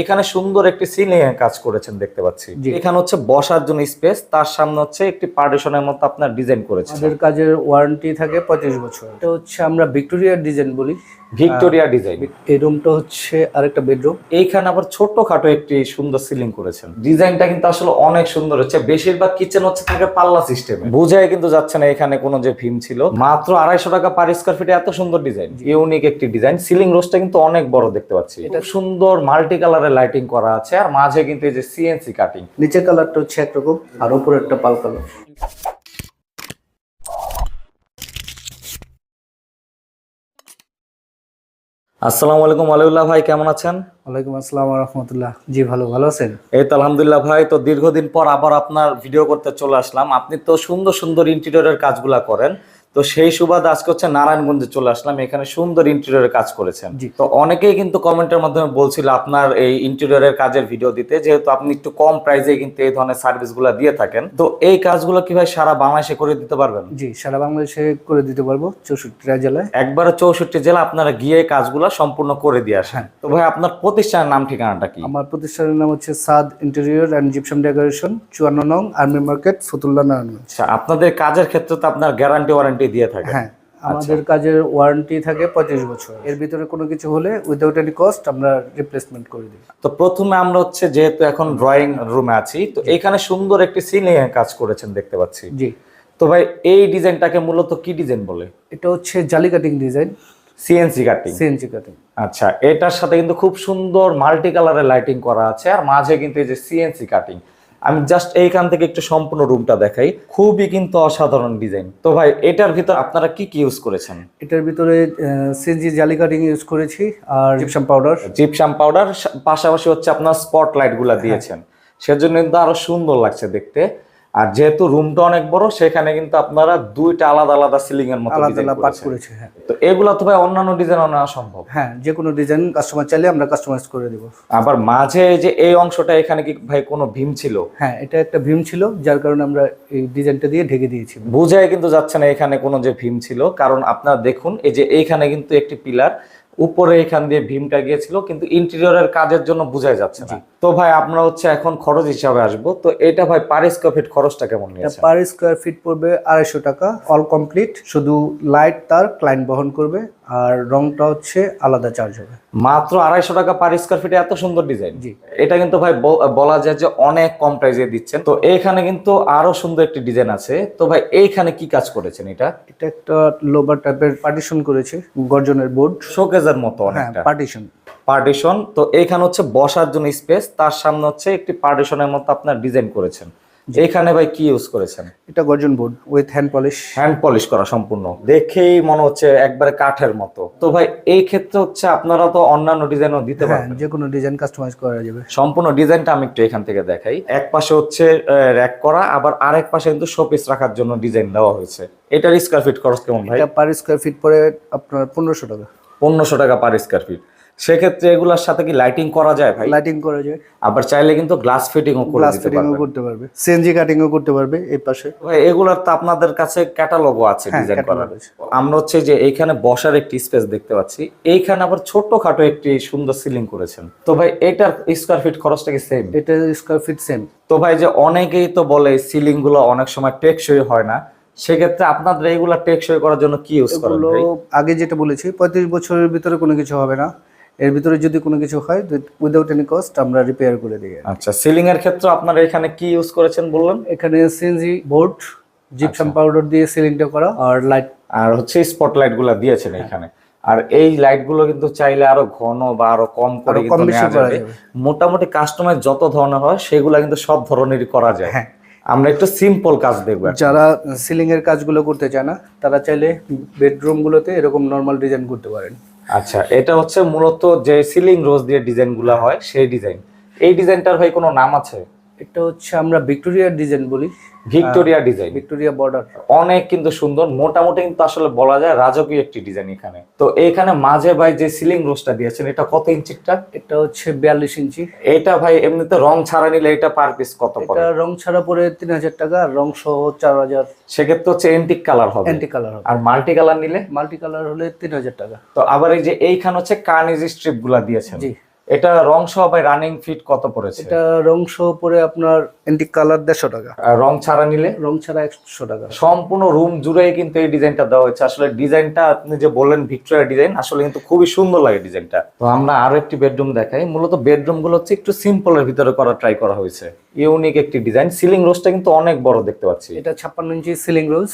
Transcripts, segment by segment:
এখানে সুন্দর একটি সিলিং এর কাজ করেছেন দেখতে পাচ্ছি। এখানে হচ্ছে বসার জন্য স্পেস তার সামনে হচ্ছে একটি পার্টিশনের মতো আপনার ডিজাইন করেছেন। আমাদের কাজের ওয়ারেন্টি থাকে পঁয়ত্রিশ বছর এটা হচ্ছে আমরা ভিক্টোরিয়ার ডিজাইন বলি। ভিক্টোরিয়া ডিজাইন এই রুমটা হচ্ছে আরেকটা বেডরুম এইখানে আবার ছোট্টখাটো একটি সুন্দর সিলিং করেছেন। ডিজাইনটা কিন্তু আসলে অনেক সুন্দর হচ্ছে। বেশিরভাগ কিচেন হচ্ছে থাকে পাল্লা সিস্টেমে বুঝাই কিন্তু যাচ্ছে না এখানে কোনো যে ভীম ছিল। মাত্র আড়াইশো টাকা পার স্কোয়ার ফিটে এত সুন্দর ডিজাইন ইউনিক একটি ডিজাইন সিলিং রোজটা কিন্তু অনেক বড় দেখতে পাচ্ছি। এটা সুন্দর মাল্টি কালারের লাইটিং করা আছে আর মাঝে কিন্তু এই যে সিএনসি কাটিং নিচের কালারটা হচ্ছে একরকম আর উপরে একটা পাল কালার। আসসালামু আলাইকুম আলিউল্লাহ ভাই কেমন আছেন? ওয়ালাইকুম আসসালাম রহমতুল্লাহ। জি ভালো ভালো আছেন? এই তো আলহামদুলিল্লাহ ভাই তো দীর্ঘদিন পর আবার আপনার ভিডিও করতে চলে আসলাম। আপনি তো সুন্দর সুন্দর ইন্টেরিয়রের কাজগুলা করেন। তো সেই সুবাদে আজকে হচ্ছে নারায়ণগঞ্জে চলে আসলাম এখানে সুন্দর ইন্টেরিয়রের কাজ করেছেন। তো অনেকেই কিন্তু কমেন্টের মাধ্যমে বলছিল আপনার এই ইন্টেরিয়রের কাজের ভিডিও দিতে যেহেতু আপনি একটু কম প্রাইসে কিন্তু এই ধরনের সার্ভিসগুলো দিয়ে থাকেন। তো এই কাজগুলো কি ভাই সারা বাংলাদেশে করে দিতে পারবেন? জি সারা বাংলাদেশে করে দিতে পারব চৌষট্টিটা জেলায়। একবারে চৌষট্টি জেলা আপনারা গিয়ে কাজগুলো সম্পূর্ণ করে দিয়ে আসেন। হ্যাঁ। তো ভাই আপনার প্রতিষ্ঠানের নাম ঠিকানাটা কি? আমার প্রতিষ্ঠানের নাম হচ্ছে Saad interior and gypsum decoration চুয়ান্ন নং আর্মি মার্কেট ফতুল্লা নারায়ণগঞ্জ। আচ্ছা আপনাদের কাজের ক্ষেত্রে তো আপনার গ্যারান্টি ওয়ারেন্টি দিয়ে থাকে। হ্যাঁ আমাদের কাজের ওয়ারেন্টি থাকে বছর। এর ভিতরে কোনো কিছু হলে উইদাউট এনি কস্ট আমরা রিপ্লেসমেন্ট করে দিই তো প্রথমে আমরা হচ্ছে যেহেতু এখন ড্রয়িং রুমে আছি তো এখানে সুন্দর একটি সিলিং এর কাজ করেছেন দেখতে পাচ্ছি। জি। তো ভাই এই ডিজাইনটাকে মূলত কি ডিজাইন বলে? এটা হচ্ছে জালি cutting design CNC cutting CNG cutting আচ্ছা এটার সাথে কিন্তু খুব সুন্দর মাল্টি কালারের লাইটিং করা আছে আর মাঝে কিন্তু এই যে সিএনসি কাটিং আমি জাস্ট এইখান থেকে একটু সম্পূর্ণ রুমটা দেখাই। খুবই কিন্তু অসাধারণ ডিজাইন তো ভাই এটার ভিতর আপনারা কি কি ইউজ করেছেন? এটার ভিতরে সিএনজি জালি কাটিং ইউজ করেছি আর জিপসাম পাউডার জিপসাম পাউডার পাশাপাশি হচ্ছে আপনার স্পট লাইটগুলা দিয়েছেন। সেজন্য কিন্তু আরও সুন্দর লাগছে দেখতে। আর যেহেতু রুমটা অনেক বড় সেখানে কিন্তু আপনারা দুইটা আলাদা আলাদা সিলিং এর মতো আলাদা ডিজাইন আলাদা পার্ট করেছেন। হ্যাঁ। তো এগুলা তো ভাই অন্যান্য ডিজাইন নেওয়া সম্ভব হ্যাঁ যে কোনো ডিজাইন কাস্টমার চাইলে আমরা কাস্টমাইজ করে দেবো। আবার মাঝে যে এই অংশটা এখানে কি ভাই কোনো ভীম ছিল? হ্যাঁ এটা একটা ভীম ছিল যার কারণে আমরা এই ডিজাইনটা দিয়ে ঢেকে দিয়েছি। বুঝাই কিন্তু যাচ্ছে না এখানে কোনো যে ভীম ছিল কারণ আপনারা দেখুন এই যে এইখানে কিন্তু একটি পিলার উপরে এখান দিয়ে ভীমটা গিয়েছিল কিন্তু ইন্টেরিয়রের কাজের জন্য বোঝাই যাচ্ছে না। তো ভাই আমরা হচ্ছে এখন খরচ হিসাবে আসব। তো এটা ভাই পার স্কোয়ার ফিট খরচটা কেমন নিয়েছে পার স্কোয়ার ফিট পড়বে আড়াইশো টাকা অল কমপ্লিট শুধু লাইট তার ক্লায়েন্ট বহন করবে। আর রংটা হচ্ছে আলাদা চার্জ হবে। মাত্র আড়াইশো টাকা পার স্কোয়ার ফিটে এত সুন্দর ডিজাইন জি। এটা কিন্তু ভাই বলা যায় যে অনেক কম প্রাইসে দিচ্ছেন। তো এখানে কিন্তু আরও সুন্দর একটি ডিজাইন আছে। তো ভাই এইখানে কি কাজ করেছেন এটা? এটা একটা লোবার টাইপের পার্টিশন করেছে গর্জনের বোর্ড শোকেজের মতো হ্যাঁ অনেকটা। পার্টিশন পার্টিশন তো এইখানে হচ্ছে বসার জন্য স্পেস তার সামনে হচ্ছে একটি পার্টিশনের মতো আপনার ডিজাইন করেছেন। এইখানে ভাই কি ইউজ করেছেন? এটা গর্জন board with hand polish hand polish করা সম্পূর্ণ। দেখেই মনে হচ্ছে একবারে কাঠের মতো। তো ভাই এই ক্ষেত্রে হচ্ছে আপনারা তো অন্যান্য ডিজাইনও দিতে পারবেন। যে কোনো ডিজাইন কাস্টমাইজ করা যাবে। সম্পূর্ণ ডিজাইনটা আমি একটু এখান থেকে দেখাই। এক পাশে হচ্ছে র্যাক করা আবার আরেক পাশে কিন্তু শোপিস রাখার জন্য ডিজাইন দেওয়া হয়েছে। এটার স্কোয়ার ফিট খরচ কেমন ভাই? এটা পার স্কোয়ার ফিট পরে আপনার পনেরোশো টাকা। পনেরোশো টাকা পার স্কোয়ার ফিট সেক্ষেত্রে এগুলোর সাথে কি লাইটিং করা যায় ভাই? লাইটিং করা যায়। আবার চাইলে কিন্তু গ্লাস ফিটিংও করে গ্লাস ফিটিংও করতে পারবে। সিএনজি কাটিংও করতে পারবে এই পাশে। ভাই, এগুলার তো আপনাদের কাছে ক্যাটালগও আছে হ্যাঁ, ডিজাইন করার। আছে। আমরা হচ্ছে যে এইখানে বসার একটি স্পেস দেখতে পাচ্ছি। এইখানে আবার ছোট্টখাটো একটি সুন্দর সিলিং করেছেন। তো ভাই এটার স্কোয়ার ফিট খরচটা কি সেম এটা স্কোয়ার ফিট সেম তো ভাই যে অনেকেই তো বলে সিলিংগুলো অনেক সময় টেকসই হয় না। সেক্ষেত্রে আপনাদের এইগুলা টেকসই করার জন্য কি ইউজ করেন ভাই? আগে যেটা বলেছি পঁয়ত্রিশ বছরের ভিতরে কোনো কিছু হবে না। এর ভিতরে যদি কোনো কিছু হয় উইদাউট এনি কস্ট আমরা রিপেয়ার করে দিই আচ্ছা সিলিং এর ক্ষেত্রে আপনারা এখানে কি ইউজ করেছেন বললেন এখানে সিএনজি বোর্ড জিপসাম। পাউডার দিয়ে সিলিংটা করা আর লাইট আর হচ্ছে স্পটলাইটগুলা দিয়েছেন এখানে আর এই লাইটগুলো কিন্তু চাইলে আরও ঘন বা আরও কম করে কম বেশি করা যাবে। মোটামুটি কাস্টমাইজ যত ধরনের হয় সেগুলা কিন্তু সব ধরনেরই করা যায় হ্যাঁ। আমরা একটু সিম্পল কাজ দেখব। যারা সিলিং এর কাজগুলো করতে চায় না তারা চাইলে বেডরুম গুলোতে এরকম নর্মাল ডিজাইন করতে পারেন আচ্ছা এটা হচ্ছে মূলত যে সিলিং রোজ দিয়ে ডিজাইনগুলা হয়, সেই ডিজাইন এই ডিজাইনটার ভাই কোনো নাম আছে? এটা হচ্ছে আমরা ভিক্টোরিয়া ডিজাইন বলি। ভিক্টোরিয়া ডিজাইন ভিক্টোরিয়া বর্ডার অনেক কিন্তু সুন্দর মোটামুটি কিন্তু আসলে বলা যায় রাজকীয় একটি ডিজাইন এখানে। তো এখানে মাঝে ভাই যে সিলিং রোজটা দিয়েছেন এটা কত ইঞ্চিটা এটা হচ্ছে বিয়াল্লিশ ইঞ্চি। এটা ভাই এমনিতে রং ছাড়া নিলে এটা পার পিস কত পড়ে? এটা রং ছাড়া পরে তিন হাজার টাকা আর রং সহ চার হাজার। সেক্ষেত্রে হচ্ছে এন্টিক কালার হবে। অ্যান্টি কালার হবে। আর মাল্টি কালার নিলে? মাল্টি কালার হলে তিন হাজার টাকা। তো আবার এই যে এইখানে হচ্ছে কার্নিজ স্ট্রিপগুলা দিয়েছেন। জি। এটা রং সহ ভাই রানিং ফিট কত পড়েছে? এটা রং সহ পরে আপনার এন্টিক কালার দেড়শো টাকা। আর রং ছাড়া নিলে? রং ছাড়া একশো টাকা। সম্পূর্ণ রুম জুড়েই কিন্তু এই ডিজাইনটা দেওয়া হয়েছে। আসলে ডিজাইনটা আপনি যে বললেন ভিক্টোরিয়া ডিজাইন আসলে কিন্তু খুবই সুন্দর লাগে ডিজাইনটা তো আমরা আরও একটি বেডরুম দেখাই। মূলত বেডরুমগুলো হচ্ছে একটু সিম্পলের ভিতরে করা ট্রাই করা হয়েছে। ইউনিক একটি ডিজাইন সিলিং রোজটা কিন্তু অনেক বড় দেখতে পাচ্ছি। এটা ছাপ্পান্ন ইঞ্চি সিলিং রোজ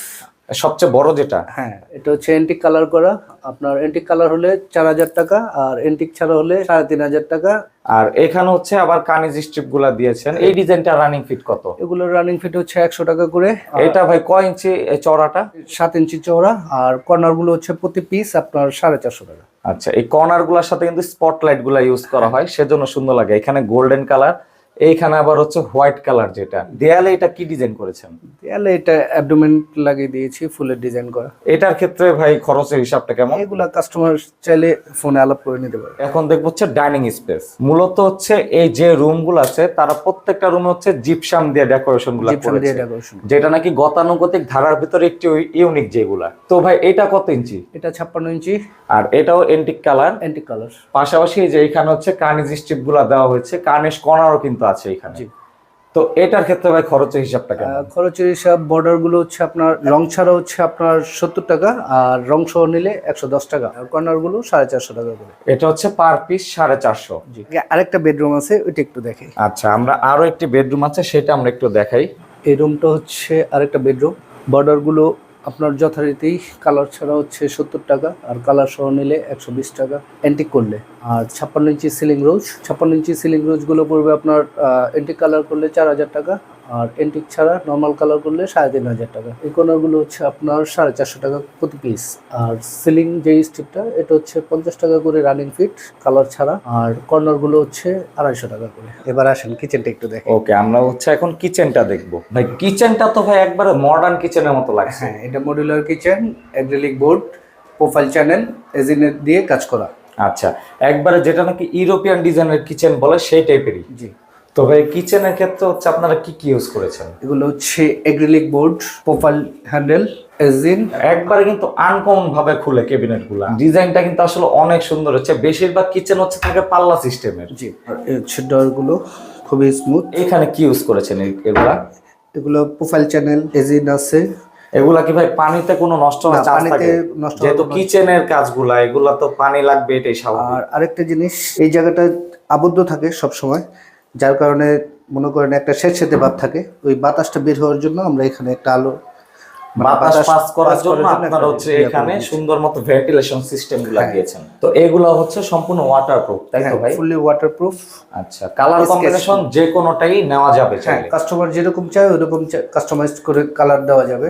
সবচেয়ে বড় যেটা? হ্যাঁ এটা হচ্ছে এন্টিক কালার করা। আপনার এন্টিক কালার হলে চার হাজার টাকা আর এন্টিক ছাড়া হলে সাড়ে তিন হাজার টাকা। আর এখানে হচ্ছে আবার কানিজ স্ট্রিপগুলা দিয়েছেন। এই ডিজাইনটা রানিং ফিট কত? এগুলোর রানিং ফিট হচ্ছে একশো টাকা করে। এটা ভাই কয় ইঞ্চি চওড়াটা? সাত ইঞ্চি চওড়া আর কর্নারগুলো হচ্ছে প্রতি পিস আপনার সাড়ে চারশো টাকা। আচ্ছা এই কর্নারগুলার সাথে কিন্তু স্পটলাইটগুলা ইউজ করা হয় সেজন্য সুন্দর লাগে। এখানে গোল্ডেন কালার এইখানে আবার হচ্ছে হোয়াইট কালার যেটা। দেয়ালে এটা কি ডিজাইন করেছেন? দেয়ালে এটা অ্যাবডোমেন্ট লাগিয়ে দিয়েছি ফুলের ডিজাইন করা। এটার ক্ষেত্রে ভাই খরচের হিসাবটা কেমন? এগুলা কাস্টমার চাইলে ফোনে আলাপ করে নিতে পারে এখন দেখব হচ্ছে ডাইনিং স্পেস মূলত হচ্ছে এই যে রুমগুলো আছে তারা প্রত্যেকটা রুমে হচ্ছে জিপসাম দিয়ে ডেকোরেশনগুলো ডেকোরেশন যেটা নাকি গতানুগতিক ধারার ভিতরে একটি ইউনিক যেগুলা। তো ভাই এটা কত ইঞ্চি? এটা ছাপ্পান্ন ইঞ্চি। আর এটাও এন্টিক কালার অ্যান্টিক কালার পাশাপাশি যে এখানে হচ্ছে কার্নিজ স্ট্রিপগুলা দেওয়া হয়েছে। কার্নিশ কর্নারও কিন্তু আছে এখানে। তো এটার ক্ষেত্রে ভাই খরচের হিসাবটা কেমন? খরচের হিসাব বর্ডারগুলো হচ্ছে আপনার রং ছাড়া হচ্ছে আপনার সত্তর টাকা আর রং সহ নিলে একশো দশ টাকা। কর্নারগুলো সাড়ে চারশো টাকা করে। এটা হচ্ছে পার পিস সাড়ে চারশো। জি। আরেকটা বেডরুম আছে ওইটা একটু দেখে আচ্ছা আমরা আরও একটি বেডরুম আছে সেটা আমরা একটু দেখাই। এই রুমটা হচ্ছে আরেকটা বেডরুম বর্ডারগুলো আপনার যথারীতি কালার ছাড়া হচ্ছে সত্তর টাকা, আর কালার সহ নিলে একশো বিশ টাকা। অ্যান্টিক করলে। আর ছাপ্পান্ন ইঞ্চি সিলিং রোজ ছাপ্পান্ন ইঞ্চি সিলিং রোজগুলো পড়বে আপনার অ্যান্টিক কালার করলে চার হাজার টাকা আর এন্টিক ছাড়া নর্মাল কালার করলে সাড়ে তিন হাজার টাকা। এই কর্নারগুলো হচ্ছে আপনার সাড়ে চারশো টাকা প্রতি পিস আর সিলিং যে স্টিপটা এটা হচ্ছে পঞ্চাশ টাকা করে রানিং ফিট কালার ছাড়া। আর কর্নারগুলো হচ্ছে আড়াইশো টাকা করে। এবার আসেন কিচেনটা একটু দেখেন। ওকে আমরা হচ্ছে এখন কিচেনটা দেখব। ভাই কিচেনটা তো ভাই একবারে মডার্ন কিচেনের মতো লাগছে। হ্যাঁ এটা modular kitchen acrylic board profile channel এজিনেট দিয়ে কাজ করা। আচ্ছা একবারে যেটা নাকি ইউরোপিয়ান ডিজাইনের কিচেন বলে সেই টাইপেরই জি। তো ভাই কিচেনের ক্ষেত্রে হচ্ছে আপনারা কি কি ইউজ করেছেন? এগুলো হচ্ছে অ্যাক্রিলিক বোর্ড প্রোফাইল হ্যান্ডেল এজিন একবারে কিন্তু আনকমন ভাবে খুলে ক্যাবিনেটগুলা ডিজাইনটা কিন্তু আসলে অনেক সুন্দর হচ্ছে। বেশিরভাগ কিচেন হচ্ছে থাকে পাল্লা সিস্টেমের। জি হচ্ছে খুবই স্মুথ এখানে কি ইউজ করেছেন এগুলা? এগুলো প্রোফাইল চ্যানেল এজিন আছে। এগুলা কি ভাই পানিতে কোনো নষ্ট হওয়ার চান্স থাকে? যেহেতু কিচেনের কাজগুলা এগুলা তো পানি লাগবে এটাই স্বাভাবিক। আর আরেকটা জিনিস এই জায়গাটা আবদ্ধ থাকে সব সময় যার কারণে মনে করেন একটা স্বেচ্ছাতে ভাব থাকে। ওই বাতাসটা বের হওয়ার জন্য আমরা এখানে একটা আলো বাতাস পাস করার জন্য আপনারা হচ্ছে এখানে সুন্দর মতো ভেন্টিলেশন সিস্টেমগুলা হ্যাঁ। দিয়েছেন। তো এগুলা হচ্ছে সম্পূর্ণ ওয়াটারপ্রুফ তাই তো ভাই? ফুললি ওয়াটারপ্রুফ আচ্ছা কালার Sketch কম্বিনেশন যে কোনোটাই নেওয়া যাবে হ্যাঁ কাস্টমার যেরকম চায় ওরকম কাস্টমাইজ করে কালার দেওয়া যাবে।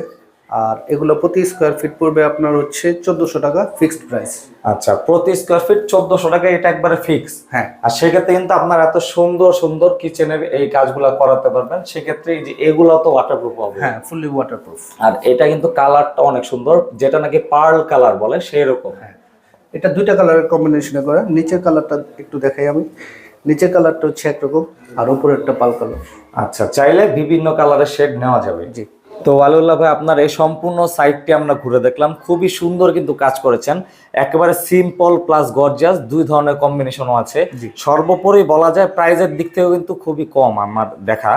আর এগুলো প্রতি স্কোয়ার ফিট পড়বে আপনার হচ্ছে চোদ্দশো টাকা ফিক্সড প্রাইস আচ্ছা প্রতি স্কোয়ার ফিট চোদ্দশো টাকা এটা একবারে ফিক্স হ্যাঁ। আর সেক্ষেত্রে কিন্তু আপনার এত সুন্দর সুন্দর কিচেনের এই কাজগুলা করাতে পারবেন। সেক্ষেত্রে এই যে এগুলা তো ওয়াটারপ্রুফ হবে। হ্যাঁ ফুললি ওয়াটারপ্রুফ আর এটা কিন্তু কালারটা অনেক সুন্দর যেটা নাকি পার্ল কালার বলে সেই রকম হ্যাঁ এটা দুইটা কালারের কম্বিনেশনে করা নিচের কালারটা একটু দেখাই আমি। নিচের কালারটা হচ্ছে একরকম আর উপরে একটা পাল কালার আচ্ছা চাইলে বিভিন্ন কালারের শেড নেওয়া যাবে। জি। তো আলুল্লাহ ভাই আপনার এই সম্পূর্ণ সাইটটি আমরা ঘুরে দেখলাম। খুবই সুন্দর কিন্তু কাজ করেছেন। একেবারে সিম্পল প্লাস গর্জিয়াস দুই ধরনের কম্বিনেশনও আছে। সর্বোপরি বলা যায় প্রাইজের দিক থেকেও কিন্তু খুবই কম আমার দেখা।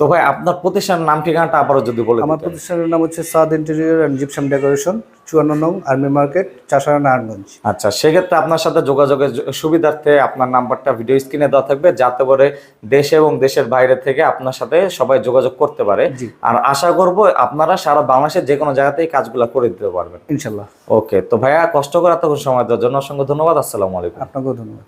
তো ভাই আপনার প্রতিষ্ঠানের নাম ঠিকানাটা আবারও যদি বলে আমার প্রতিষ্ঠানের নাম হচ্ছে Saad interior and gypsum decoration চুয়ান্ন নং আর্মি মার্কেট চাষারা নারায়ণগঞ্জ। আচ্ছা সেক্ষেত্রে আপনার সাথে যোগাযোগের সুবিধার্থে আপনার নাম্বারটা ভিডিও স্ক্রিনে দেওয়া থাকবে যাতে করে দেশে এবং দেশের বাইরে থেকে আপনার সাথে সবাই যোগাযোগ করতে পারে। আর আশা করব আপনারা সারা বাংলাদেশের যে কোনো জায়গাতেই কাজগুলো করে দিতে পারবেন। ইনশাল্লাহ। ওকে তো ভাইয়া কষ্ট করে এতক্ষণ সময় দেওয়ার জন্য অসংখ্য ধন্যবাদ আসসালামু আলাইকুম। আপনাকেও ধন্যবাদ।